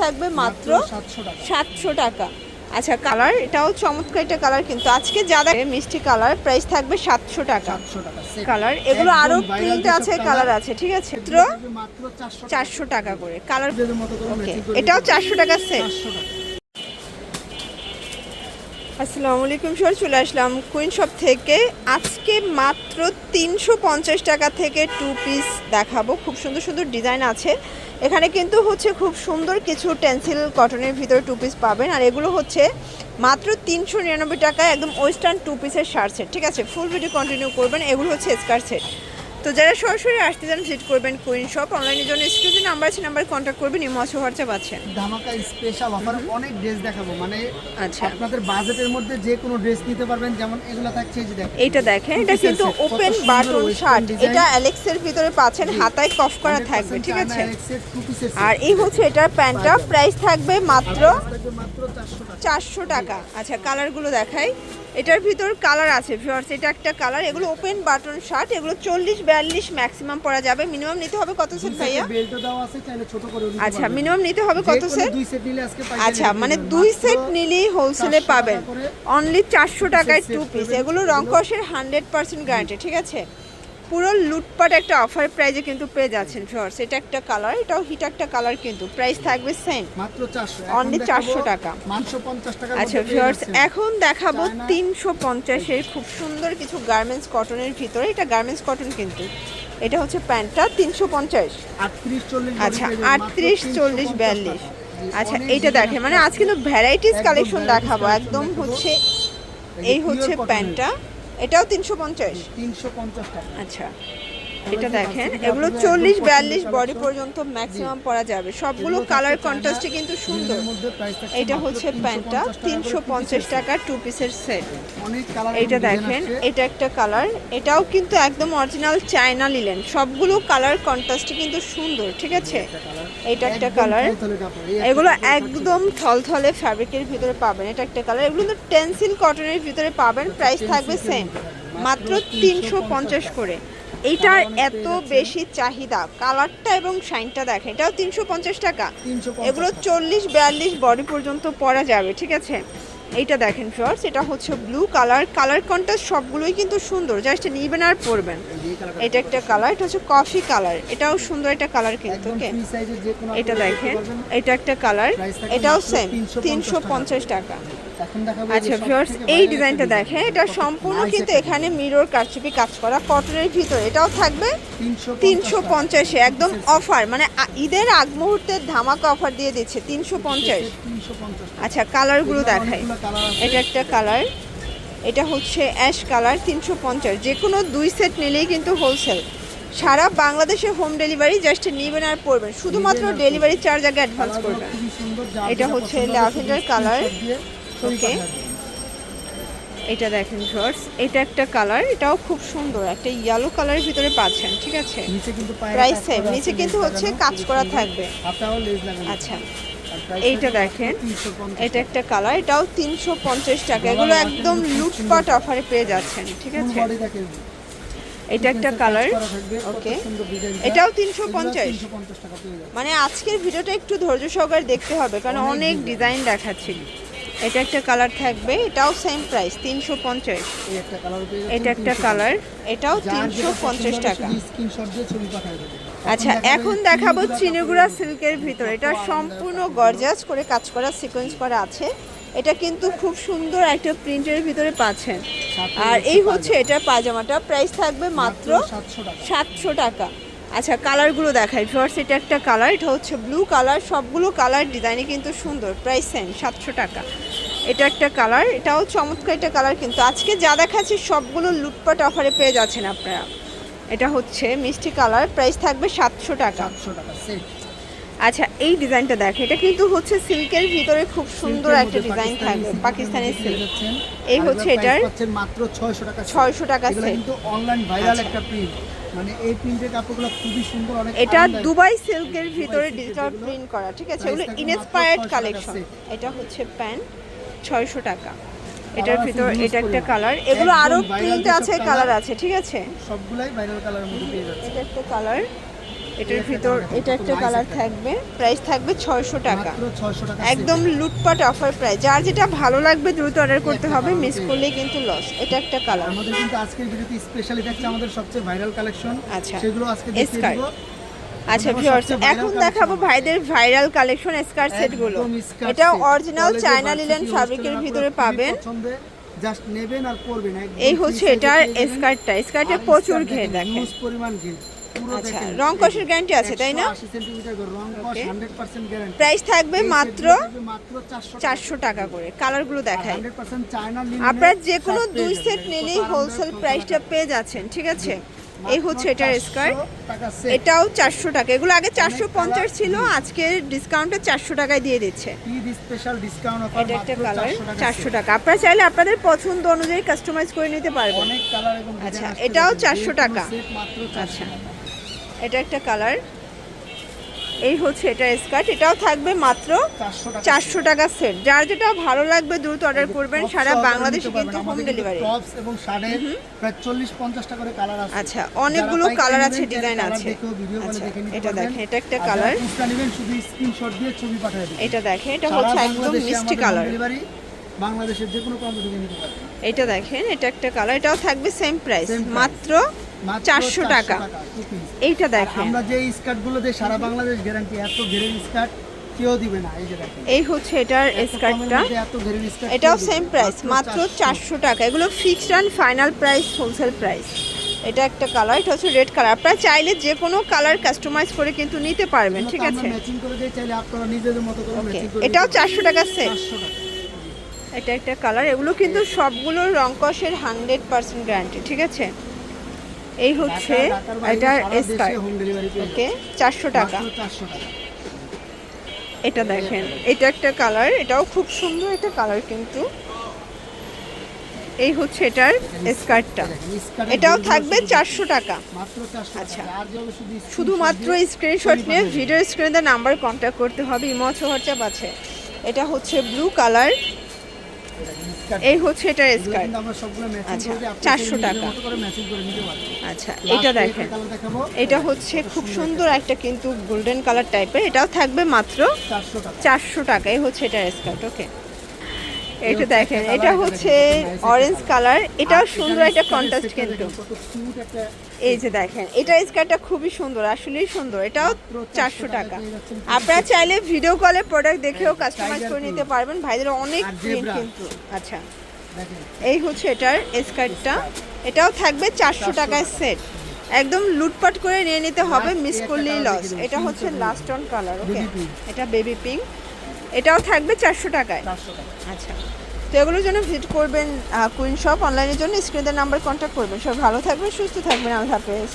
থাকবে মাত্র সাতশো টাকা। আচ্ছা কালার এটাও চমৎকার একটা কালার কিন্তু। আজকে যারা মিষ্টি কালার প্রাইস থাকবে সাতশো টাকা। কালার এগুলো আরও প্রিন্ট আছে কালার আছে ঠিক আছে? মাত্র চারশো টাকা। করে। কালার এটাও চারশো টাকা সেট আসসালামু আলাইকুম স্যার চলে আসলাম কুইন শপ থেকে। আজকে মাত্র তিনশো পঞ্চাশ টাকা থেকে টু পিস দেখাবো। খুব সুন্দর সুন্দর ডিজাইন আছে। এখানে কিন্তু হচ্ছে খুব সুন্দর কিছু টেন্সিল কটনের ভিতরে টু পিস পাবেন। আর এগুলো হচ্ছে মাত্র তিনশো নিরানব্বই টাকায় একদম ওয়েস্টার্ন টু পিসের শার্ট সেট ঠিক আছে? ফুল ভিডিও কন্টিনিউ করবেন। এগুলো হচ্ছে স্কার সেট তো যারা সরাসরি আসতে চান ভিজিট করবেন কুইন শপ অনলাইনের জন্য স্ক্রিনে নাম্বার আছে নাম্বার কন্ট্যাক্ট করবেন ইমো হোয়াটসঅ্যাপ আছে ধামাকা স্পেশাল অফার অনেক ড্রেস দেখাবো। মানে আচ্ছা। আপনাদের বাজেটের মধ্যে যে কোনো ড্রেস নিতে পারবেন যেমন এগুলো থাকছে এই যে দেখেন। এইটা দেখেন এটা কিন্তু ওপেন বাটন শার্ট। এটা অ্যালেক্সের ভিতরে পাচ্ছেন হাতায় কফ করা থাকবে ঠিক আছে। আর এই হচ্ছে এটার প্যান্টটা প্রাইস থাকবে মাত্র চারশো টাকা। আচ্ছা কালারগুলো দেখাই। এটার ভিতর কালার আছে ভিউয়ার্স এটা একটা কালার এগুলো ওপেন বাটন শার্ট এগুলো চল্লিশ বিয়াল্লিশ ম্যাক্সিমাম পরা যাবে। মিনিমাম নিতে হবে কত সেট ভাইয়া? আচ্ছা মিনিমাম নিতে হবে কত সেট আচ্ছা মানে দুই সেট নিলেই হোলসেলে পাবেন। অনলি চারশো টাকায় টু পিস এগুলো রং কষের হান্ড্রেড পার্সেন্ট গ্যারান্টি ঠিক আছে? পুরো লুটপাট একটা অফার প্রাইজে কিন্তু পেয়ে যাচ্ছেন ফিওর্স এটা একটা কালার এটাও হিট একটা কালার কিন্তু। প্রাইস থাকবে সেম মাত্র 400 Only 400 টাকা। মানশো 50 টাকা আচ্ছা ভিউয়ার্স এখন দেখাবো চায়না- তিনশো পঞ্চাশের খুব সুন্দর কিছু গার্মেন্টস কটনের ভিতরে। এটা গার্মেন্টস কটন কিন্তু। এটা হচ্ছে প্যান্টটা তিনশো পঞ্চাশ। 38 40 আচ্ছা আটত্রিশ চল্লিশ বিয়াল্লিশ। আচ্ছা এইটা দেখেন। মানে আজ কিন্তু ভ্যারাইটিস কালেকশন দেখাবো। একদম হচ্ছে এই হচ্ছে প্যান্টটা। এটাও তিনশো পঞ্চাশ। 350 টাকা। আচ্ছা। এটা দেখেন, এগুলো চল্লিশ, বিয়াল্লিশ বডি পর্যন্ত ম্যাক্সিমাম পরা যাবে। সবগুলো কালার কন্ট্রাস্টে কিন্তু সুন্দর। এটা হচ্ছে প্যান্টটা, তিনশো পঞ্চাশ টাকা টু পিসের সেট এইটা দেখেন, এটা একটা কালার এটাও কিন্তু একদম অরিজিনাল চায়না লিলেন সবগুলো কালার কন্ট্রাস্টে কিন্তু সুন্দর, ঠিক আছে? এটা একটা কালার এগুলো একদম থলথলে ফ্যাব্রিকের ভিতরে পাবেন। এটা একটা কালার এগুলো কিন্তু টেন্সিল কটনের ভিতরে পাবেন। প্রাইস থাকবে সেম মাত্র তিনশো পঞ্চাশ করে। এইটার এত বেশি চাহিদা। কালারটা এবং শাইনটা দেখেন এটাও তিনশো পঞ্চাশ টাকা। এগুলো চল্লিশ বিয়াল্লিশ বডি পর্যন্ত পরা যাবে ঠিক আছে? এইটা দেখেন ফিওর্স এটা হচ্ছে ব্লু কালার কালার কন্ট্রাস্ট সবগুলোই কিন্তু সুন্দর জাস্ট নিবেন আর পরবেন। এটা একটা কালার এটা হচ্ছে কফি কালার এটাও সুন্দর একটা কালার কিন্তু ওকে এটা দেখেন এটা একটা কালার এটাও সেম তিনশো পঞ্চাশ টাকা। আচ্ছা ভিউয়ার্স এই ডিজাইনটা দেখেন এটা সম্পূর্ণ কিন্তু এখানে মিরর কারচুপি কাজ করা কটনের ভিতর। এটাও থাকবে তিনশো পঞ্চাশে একদম অফার মানে ঈদের আগ মুহূর্তের ধামাকা অফার দিয়ে দিচ্ছে তিনশো পঞ্চাশ। আচ্ছা কালারগুলো দেখাই। এটা একটা কালার এটা হচ্ছে অ্যাশ কালার তিনশো পঞ্চাশ। যে কোনো দুই সেট নিলেই কিন্তু হোলসেল সারা বাংলাদেশে হোম ডেলিভারি জাস্ট নেবেন আর পড়বেন শুধুমাত্র ডেলিভারি চার্জ আগে অ্যাডভান্স করবেন। এটা হচ্ছে lavender color। Okay. এটা দেখেন শর্টস এটা একটা কালার এটাও খুব সুন্দর। একটা ইয়েলো কালারের ভিতরে পাচ্ছেন ঠিক আছে? নিচে কিন্তু প্রাইস সেম নিচে কিন্তু হচ্ছে কাজ করা থাকবে। আচ্ছা। এইটা দেখেন। এটা একটা কালার এটাও তিনশো পঞ্চাশ টাকা। এগুলো একদম লুটপাট অফারে পেয়ে যাচ্ছেন ঠিক আছে? এটা একটা কালার ওকে। এটাও তিনশো পঞ্চাশ 350 টাকা পেয়ে যাচ্ছে। মানে আজকের ভিডিওটা একটু ধৈর্য সহকারে দেখতে হবে কারণ অনেক ডিজাইন দেখাচ্ছি। এটা একটা কালার থাকবে এটাও সেম প্রাইস তিনশো পঞ্চাশ। এটা একটা কালার এটাও তিনশো পঞ্চাশ টাকা। আচ্ছা এখন দেখাবো চিনিগুড়া সিল্কের ভিতরে। এটা সম্পূর্ণ গর্জাস করে কাজ করা সিকোয়েন্স করা আছে। এটা কিন্তু খুব সুন্দর একটা প্রিন্টের ভিতরে পাচ্ছেন। আর এই হচ্ছে এটা পাজামাটা প্রাইস থাকবে মাত্র সাতশো টাকা। আচ্ছা কালারগুলো দেখাই। ফার্স্ট এটা একটা কালার এটা হচ্ছে ব্লু কালার সবগুলো কালার ডিজাইনে কিন্তু সুন্দর প্রাইস সেম সাতশো টাকা। এটা একটা কালার এটাও চমৎকার একটা কালার কিন্তু আজকে যা দেখাচ্ছি সবগুলো লুটপাট অফারে পেয়ে যাচ্ছেন আপনারা। এটা হচ্ছে মিষ্টি কালার প্রাইস থাকবে সাতশো টাকা। 700 টাকা সেট আচ্ছা এই ডিজাইনটা দেখেন এটা কিন্তু হচ্ছে সিল্কের ভিতরে খুব সুন্দর একটা ডিজাইন থাকবে পাকিস্তানি সিল্ক এই হচ্ছে এটার মাত্র 600 টাকা set। ছয়শো টাকা এগুলো সেট কিন্তু অনলাইন ভাইরাল আচ্ছা। একটা প্রিন্ট মানে এই প্রিন্টের কাপড়গুলো খুবই সুন্দর অনেক এটা দুবাই সিল্কের ভিতরে ডিজিটাল প্রিন্ট করা ঠিক আছে? এগুলো ইনস্পায়ার্ড 600 কালেকশন এটা হচ্ছে প্যান্ট। ছয়শো টাকা। এটার ভিতর এটা একটা কালার এগুলো একদম আরও viral প্রিন্ট আছে কালার আছে ঠিক আছে? সবগুলাই ভাইরাল কালারের মধ্যে পেয়ে যাচ্ছে। এটা একটা কালার এটার ভিতর এটা একটা কালার থাকবে। প্রাইস থাকবে ছয়শো টাকা। মাত্র 600 টাকা একদম লুটপাট অফার প্রাইস যার যেটা ভালো লাগবে দ্রুত অর্ডার করতে হবে মিস করলেই কিন্তু লস এটা একটা কালার আমাদের কিন্তু আজকের ভিডিওতে স্পেশালি থাকছে আমাদের সবচেয়ে ভাইরাল কালেকশন আচ্ছা। সেগুলো আজকে দেখিয়ে। দিব। আচ্ছা ভিউয়ার্স এখন দেখাবো ভাইদের ভাইরাল কালেকশন স্কার্ট সেটগুলো এটা অরিজিনাল চায়না লিলেন ফ্যাব্রিকের ভিতরে পাবেন। জাস্ট নেবেন আর পরবেন এই হচ্ছে এটার স্কার্টটা স্কার্টে প্রচুর ঘের দেখেন। পরিমাণ ঘের। আচ্ছা, রং কষের guarantee আছে, তাই না? 180 সেন্টিমিটার করে রং কষ Okay. 100% গ্যারান্টি প্রাইস থাকবে মাত্র মাত্র 400 চারশো টাকা করে। কালারগুলো দেখায় 100% চায়না লিনেন আপনারা যে কোনো দুই সেট নিলেই হোলসেল প্রাইসটা পেয়ে যাচ্ছেন ঠিক আছে? এই হচ্ছে এটার স্কার্ট এটাও চারশো টাকা। এগুলো আগে চারশো পঞ্চাশ ছিল আজকে ডিসকাউন্টে চারশো টাকায় দিয়ে দিচ্ছে। এটা একটা কালার চারশো টাকা আপনারা চাইলে আপনাদের পছন্দ অনুযায়ী কাস্টমাইজ করে নিতে পারবেন। আচ্ছা, এটাও দেখেন। 400 যে কোনো টাকা। set মাত্র 400 আচ্ছা। এটা একটা কালার। এই হচ্ছে এটা স্কার্ট এটাও থাকবে মাত্র চারশো টাকা সেট। যার যেটা ভালো লাগবে দ্রুত অর্ডার করবেন সারা বাংলাদেশে কিন্তু হোম ডেলিভারি এবং শাড়ির প্রায় 40 50 টাকা করে কালার আছে। আচ্ছা, অনেকগুলো নেবেন, আছে, ডিজাইন আছে। আচ্ছা, এটা দেখেন, এটা একটা শুধু স্ক্রিনশট দিয়ে ছবি পাঠিয়ে এটা দেখেন এটা হচ্ছে একদম মিষ্টি কালার বাংলাদেশের যে কোনো প্রান্ত থেকে নিতে পারবেন। এটা দেখেন এটা একটা কালার এটাও থাকবে সেম প্রাইস মাত্র 400 টাকা। এইটা দেখেন। আমরা যে সারা বাংলাদেশ গ্যারান্টি এত ঘেরের স্কার্ট কেউ দিবে না এই যে দেখেন। এই হচ্ছে এটার স্কার্টটা। এটাও সেম প্রাইস মাত্র চারশো। টাকা। এগুলো fixed and final price wholesale price এটা একটা কালার এটা হচ্ছে রেড কালার আপনারা চাইলে যে কোনো কালার কাস্টমাইজ করে কিন্তু নিতে পারবেন ঠিক আছে? এটাও চারশো টাকা set। 400 টাকা। এটা একটা কালার এগুলো কিন্তু সবগুলো রংকসের হান্ড্রেড পার্সেন্ট গ্যারান্টি ঠিক আছে? এই হচ্ছে এটার পেয়ে ওকে? চারশো টাকা। মাত্র 400 টাকা। এটা দেখেন এটা একটা কালার এটাও খুব সুন্দর একটা কালার কিন্তু। এই হচ্ছে এটার স্কার্টটা। এটাও থাকবে চারশো টাকা। আচ্ছা। শুধুমাত্র স্ক্রিনশট নিয়ে ভিডিও স্ক্রিনে নাম্বার কন্ট্যাক্ট করতে হবে ইমো হোয়াটসঅ্যাপ আছে। এটা হচ্ছে ব্লু কালার এই হচ্ছে এটা স্কার্ট আচ্ছা, করে দিই, আপনি 400 নিজেদের টাকা। আচ্ছা এটা দেখেন। এটা হচ্ছে খুব সুন্দর। একটা কিন্তু গোল্ডেন কালার টাইপের এটাও থাকবে মাত্র 400 টাকা। এই হচ্ছে এটা স্কার্ট ওকে এটা দেখেন এটা হচ্ছে অরেঞ্জ কালার এটাও সুন্দর একটা কন্টাস্ট কন্ট্রাস্ট কিন্তু। এই যে দেখেন এটা স্কার্টটা খুবই সুন্দর আসলেই সুন্দর। এটাও চারশো 400 টাকা। আপনারা চাইলে ভিডিও কলে প্রোডাক্ট দেখেও কাস্টমাইজ করে নিতে পারবেন। ভাইদের অনেক প্রিন্ট কিন্তু। আচ্ছা। এই হচ্ছে এটার স্কার্টটা। এটাও থাকবে চারশো টাকায় সেট একদম লুটপাট করে নিয়ে নিতে হবে মিস করলেই লস এটা হচ্ছে লাস্ট অন কালার ওকে এটা বেবি পিঙ্ক এটাও থাকবে চারশো টাকায়। 400 টাকা। আচ্ছা। তো এগুলোর জন্য ভিজিট করবেন কুইন শপ অনলাইনের জন্য স্ক্রিনের নাম্বার কন্ট্যাক্ট করবেন। সব ভালো থাকবেন, সুস্থ থাকবেন। আল্লাহ হাফেজ।